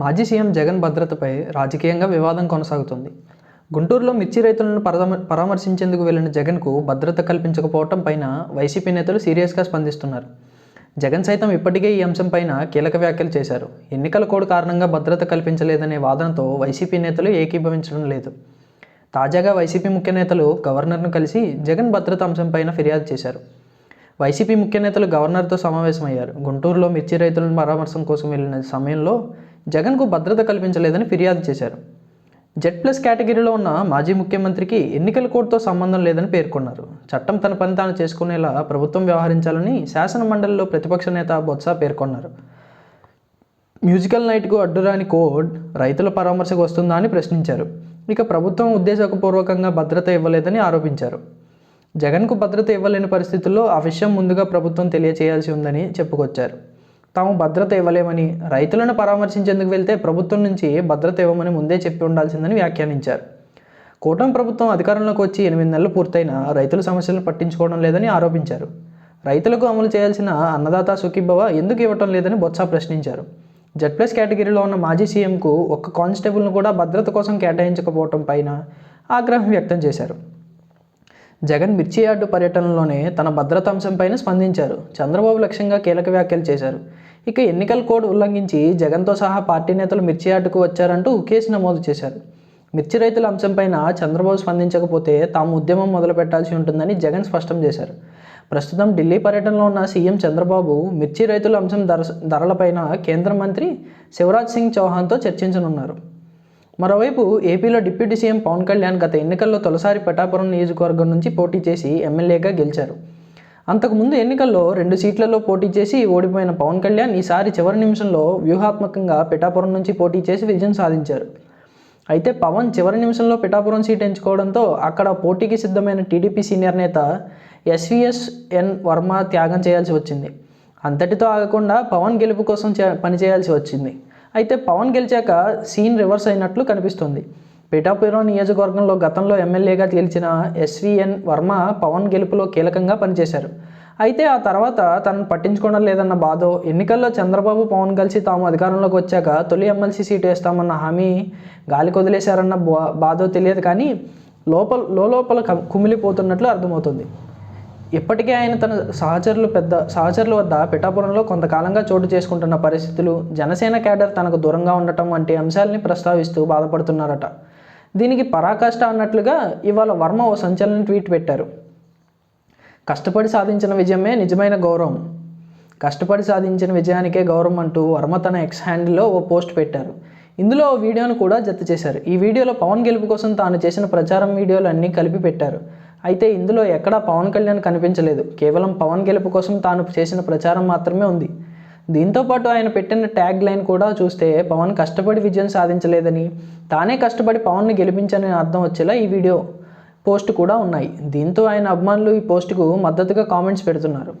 మాజీ సీఎం జగన్ భద్రతపై రాజకీయంగా వివాదం కొనసాగుతుంది. గుంటూరులో మిర్చి రైతులను పరామర్శించేందుకు వెళ్ళిన జగన్కు భద్రత కల్పించకపోవటం పైన వైసీపీ నేతలు సీరియస్గా స్పందిస్తున్నారు. జగన్ సైతం ఇప్పటికే ఈ అంశంపైన కీలక వ్యాఖ్యలు చేశారు. ఎన్నికల కోడ్ కారణంగా భద్రత కల్పించలేదనే వాదనతో వైసీపీ నేతలు ఏకీభవించడం లేదు. తాజాగా వైసీపీ ముఖ్య నేతలు గవర్నర్ను కలిసి జగన్ భద్రత అంశంపైన ఫిర్యాదు చేశారు. వైసీపీ ముఖ్య నేతలు గవర్నర్తో సమావేశమయ్యారు. గుంటూరులో మిర్చి రైతులను పరామర్శం కోసం వెళ్ళిన సమయంలో జగన్కు భద్రత కల్పించలేదని ఫిర్యాదు చేశారు. జెడ్ ప్లస్ కేటగిరీలో ఉన్న మాజీ ముఖ్యమంత్రికి ఎన్నికల కోడ్తో సంబంధం లేదని పేర్కొన్నారు. చట్టం తన పని తాను చేసుకునేలా ప్రభుత్వం వ్యవహరించాలని శాసన మండలిలో ప్రతిపక్ష నేత బొత్స పేర్కొన్నారు. మ్యూజికల్ నైట్కు అడ్డురాని కోడ్ రైతుల పరామర్శకు వస్తుందా అని ప్రశ్నించారు. ఇక ప్రభుత్వం ఉద్దేశపూర్వకంగా భద్రత ఇవ్వలేదని ఆరోపించారు. జగన్కు భద్రత ఇవ్వలేని పరిస్థితుల్లో ఆ విషయం ముందుగా ప్రభుత్వం తెలియచేయాల్సి ఉందని చెప్పుకొచ్చారు. తాము భద్రత ఇవ్వలేమని రైతులను పరామర్శించేందుకు వెళ్తే ప్రభుత్వం నుంచి భద్రత ఇవ్వమని ముందే చెప్పి ఉండాల్సిందని వ్యాఖ్యానించారు. కూటమి ప్రభుత్వం అధికారంలోకి వచ్చి ఎనిమిది నెలలు పూర్తయినా రైతుల సమస్యలను పట్టించుకోవడం లేదని ఆరోపించారు. రైతులకు అమలు చేయాల్సిన అన్నదాత సుఖీభవ ఎందుకు ఇవ్వటం లేదని బొత్స ప్రశ్నించారు. జెడ్ ప్లస్ కేటగిరీలో ఉన్న మాజీ సీఎంకు ఒక్క కానిస్టేబుల్ను కూడా భద్రత కోసం కేటాయించకపోవటం పైన ఆగ్రహం వ్యక్తం చేశారు. జగన్ మిర్చి యార్డు పర్యటనలోనే తన భద్రత అంశంపైన స్పందించారు. చంద్రబాబు లక్ష్యంగా కీలక వ్యాఖ్యలు చేశారు. ఇక ఎన్నికల కోడ్ ఉల్లంఘించి జగన్తో సహా పార్టీ నేతలు మిర్చి ఆటకు వచ్చారంటూ కేసు నమోదు చేశారు. మిర్చి రైతుల అంశంపైన చంద్రబాబు స్పందించకపోతే తాము ఉద్యమం మొదలు పెట్టాల్సి ఉంటుందని జగన్ స్పష్టం చేశారు. ప్రస్తుతం ఢిల్లీ పర్యటనలో ఉన్న సీఎం చంద్రబాబు మిర్చి రైతుల అంశం ధర ధరలపైన కేంద్ర మంత్రి శివరాజ్ సింగ్ చౌహాన్తో చర్చించనున్నారు. మరోవైపు ఏపీలో డిప్యూటీ సీఎం పవన్ కళ్యాణ్ గత ఎన్నికల్లో తొలిసారి పిఠాపురం నియోజకవర్గం నుంచి పోటీ చేసి ఎమ్మెల్యేగా గెలిచారు. అంతకుముందు ఎన్నికల్లో రెండు సీట్లలో పోటీ చేసి ఓడిపోయిన పవన్ కళ్యాణ్ ఈసారి చివరి నిమిషంలో వ్యూహాత్మకంగా పిఠాపురం నుంచి పోటీ చేసి విజయం సాధించారు. అయితే పవన్ చివరి నిమిషంలో పిఠాపురం సీట్ ఎంచుకోవడంతో అక్కడ పోటీకి సిద్ధమైన టీడీపీ సీనియర్ నేత ఎస్విఎస్ ఎన్ వర్మ త్యాగం చేయాల్సి వచ్చింది. అంతటితో ఆగకుండా పవన్ గెలుపు కోసం పనిచేయాల్సి వచ్చింది. అయితే పవన్ గెలిచాక సీన్ రివర్స్ అయినట్లు కనిపిస్తుంది. పిఠాపురం నియోజకవర్గంలో గతంలో ఎమ్మెల్యేగా గెలిచిన ఎస్విఎన్ వర్మ పవన్ గెలుపులో కీలకంగా పనిచేశారు. అయితే ఆ తర్వాత తనను పట్టించుకోవడం లేదన్న బాధో ఎన్నికల్లో చంద్రబాబు పవన్ కలిసి తాము అధికారంలోకి వచ్చాక తొలి ఎమ్మెల్సీ సీటు వేస్తామన్న హామీ గాలికి వదిలేశారన్న బా- బాధో తెలియదు కానీ లోపల లోపల కుమిలిపోతున్నట్లు అర్థమవుతుంది. ఇప్పటికే ఆయన తన సహచరులు పెద్ద సహచరుల వద్ద పిఠాపురంలో కొంతకాలంగా చోటు చేసుకుంటున్న పరిస్థితులు జనసేన క్యాడర్ తనకు దూరంగా ఉండటం వంటి అంశాలని ప్రస్తావిస్తూ బాధపడుతున్నారట. దీనికి పరాకాష్ట అన్నట్లుగా ఇవాళ వర్మ ఓ సంచలన ట్వీట్ పెట్టారు. కష్టపడి సాధించిన విజయమే నిజమైన గౌరవం. కష్టపడి సాధించిన విజయానికే గౌరవం అంటూ వర్మ తన ఎక్స్ హ్యాండిల్లో ఓ పోస్ట్ పెట్టారు. ఇందులో ఓ వీడియోను కూడా జత చేశారు. ఈ వీడియోలో పవన్ గెలుపు కోసం తాను చేసిన ప్రచారం వీడియోలు అన్నీ కలిపి పెట్టారు. అయితే ఇందులో ఎక్కడా పవన్ కళ్యాణ్ కనిపించలేదు. కేవలం పవన్ గెలుపు కోసం తాను చేసిన ప్రచారం మాత్రమే ఉంది. దీంతో పాటు ఆయన పెట్టిన ట్యాగ్ లైన్ కూడా చూస్తే పవన్ కష్టపడి విజయం సాధించలేదని తానే కష్టపడి పవన్ని గెలిపించానని అర్థం వచ్చేలా ఈ వీడియో పోస్ట్ కూడా ఉన్నాయి. దీంతో ఆయన అభిమానులు ఈ పోస్టుకు మద్దతుగా కామెంట్స్ పెడుతున్నారు.